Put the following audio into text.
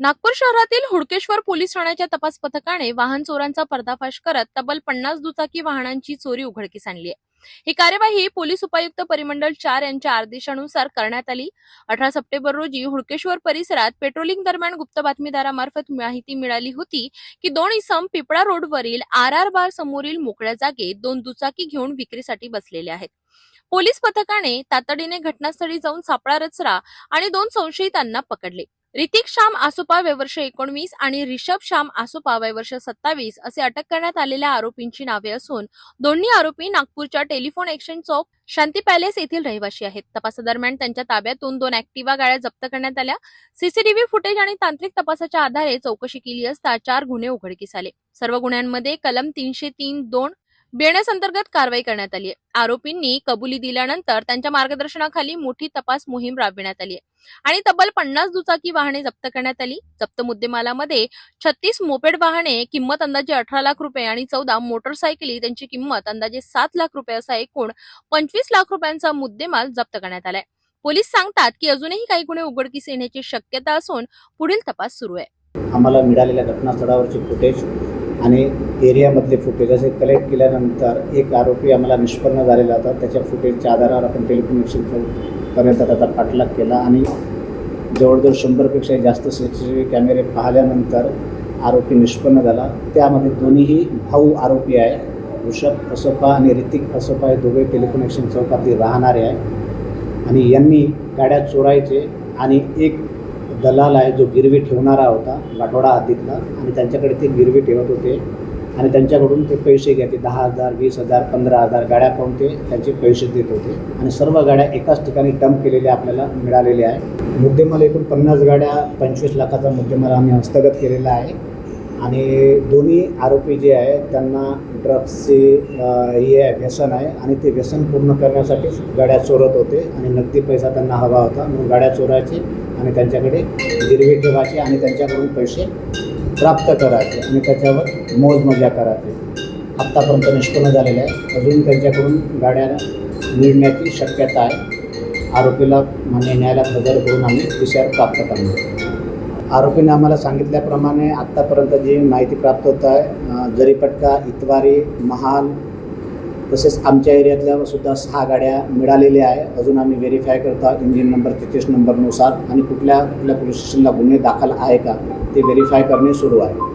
नागपूर शहरातील हुडकेश्वर पोलीस ठाण्याच्या तपास पथकाने वाहन चोरांचा पर्दाफाश करत तब्बल पन्नास दुचाकी वाहनांची चोरी उघडकीस आणली आहे. ही कार्यवाही पोलीस उपायुक्त परिमंडळ चार यांच्या आदेशानुसार करण्यात आली. अठरा सप्टेंबर रोजी हुडकेश्वर परिसरात पेट्रोलिंग दरम्यान गुप्त बातमीदारामार्फत माहिती मिळाली होती की दोन इसम पिपळा रोडवरील आर आर बार समोरील मोकळ्या जागेत दोन दुचाकी घेऊन विक्रीसाठी बसलेले आहेत. पोलीस पथकाने तातडीने घटनास्थळी जाऊन सापळा रचला आणि दोन संशयितांना पकडले. ऋतिक श्याम आसोपा वय वर्ष एकोणवीस आणि रिषभ श्याम आसोपा वय वर्ष सत्तावीस असे अटक करण्यात आलेल्या आरोपींची नावे असून दोन्ही आरोपी नागपूरच्या टेलिफोन एक्सचेंज चौक शांती पॅलेस येथील रहिवासी आहेत. तपासादरम्यान त्यांच्या ताब्यातून दोन ऍक्टिवा गाड्या जप्त करण्यात आल्या. सीसीटीव्ही फुटेज आणि तांत्रिक तपासाच्या आधारे चौकशी केली असता चार गुन्हे उघडकीस आले. सर्व गुन्ह्यांमध्ये कलम तीनशे तीन दोन बीएनएस अंतर्गत कारवाई करण्यात आली आहे आरोपींनी कबुली दिल्यानंतर त्यांच्या मार्गदर्शनाखाली मोठी तपास मोहीम राबविण्यात आली आहे आणि तब्बल पन्नास दुचाकी वाहने जप्त करण्यात आली. जप्त मुद्देमालामध्ये छत्तीस मोपेड वाहने किंमत अंदाजे अठरा लाख रुपये आणि चौदा मोटरसायकली त्यांची किंमत अंदाजे सात लाख रुपये असा एकूण पंचवीस लाख रुपयांचा मुद्देमाल जप्त करण्यात आलाय. पोलीस सांगतात की अजूनही काही गुन्हे उघडकीस येण्याची शक्यता असून पुढील तपास सुरू आहे. आम्हाला मिळालेल्या घटनास्थळावरचे फुटेज आणि एरियामधले फुटेज असे कलेक्ट केल्यानंतर एक आरोपी आम्हाला निष्पन्न झालेला होता. त्याच्या फुटेजच्या आधारावर आपण टेलिकम्युनिकेशन त्याचा पाठलाग केला आणि जवळजवळ शंभरपेक्षा जास्त सी सी टी व्ही कॅमेरे पाहिल्यानंतर आरोपी निष्पन्न झाला. त्यामध्ये दोन्हीही भाऊ आरोपी आहे. ऋषभ असोपा आणि ऋतिक असोपा हे दोघे टेलिकनेक्शन चौकातली राहणारे आहे आणि यांनी गाड्या चोरायचे आणि एक दलाल आहे जो गिरवी ठेवणारा होता गाठोडा हातीतला. आणि त्यांच्याकडे ते गिरवी ठेवत होते. आणि त्यांच्याकडून ते पैसे घ्यायचे दहा हजार वीस हजार पंधरा हजार गाड्या पाहून ते त्यांचे पैसे देत होते. आणि सर्व गाड्या एकाच ठिकाणी डंप केलेल्या आपल्याला मिळालेल्या आहे मुद्देमाल एकूण पन्नास गाड्या पंचवीस लाखाचा मुद्देमाल आम्ही हस्तगत केलेला आहे. आणि दोन्ही आरोपी जे आहेत त्यांना ड्रग्सचे हे आहे व्यसन आहे आणि ते व्यसन पूर्ण करण्यासाठीच गाड्या चोरत होते आणि नगदी पैसा त्यांना हवा होता. म्हणून गाड्या चोरायचे आणि त्यांच्याकडे गिरवी ठेवायचे आणि त्यांच्याकडून पैसे प्राप्त करायचे आणि त्याच्यावर मोजमजा करायचे. आत्तापर्यंत निष्पन्न झालेलं आहे. अजून त्यांच्याकडून गाड्या मिळण्याची शक्यता आहे. आरोपीला मान्य न्यायालयात हजर करून आम्ही विचार प्राप्त करणार. आरोपीने आम्हाला सांगितल्याप्रमाणे आत्तापर्यंत जी माहिती प्राप्त होत आहे जरीपटका इतवारी महाल तसेच आमच्या एरियातल्या सुद्धा सहा गाड्या मिळालेल्या आहे. अजून आम्ही व्हेरीफाय करतो इंजिन नंबर तेहतीस नंबरनुसार आणि कुठल्या कुठल्या पोलीस स्टेशनला गुन्हे दाखल आहे का ते व्हेरीफाय करणे सुरू आहे.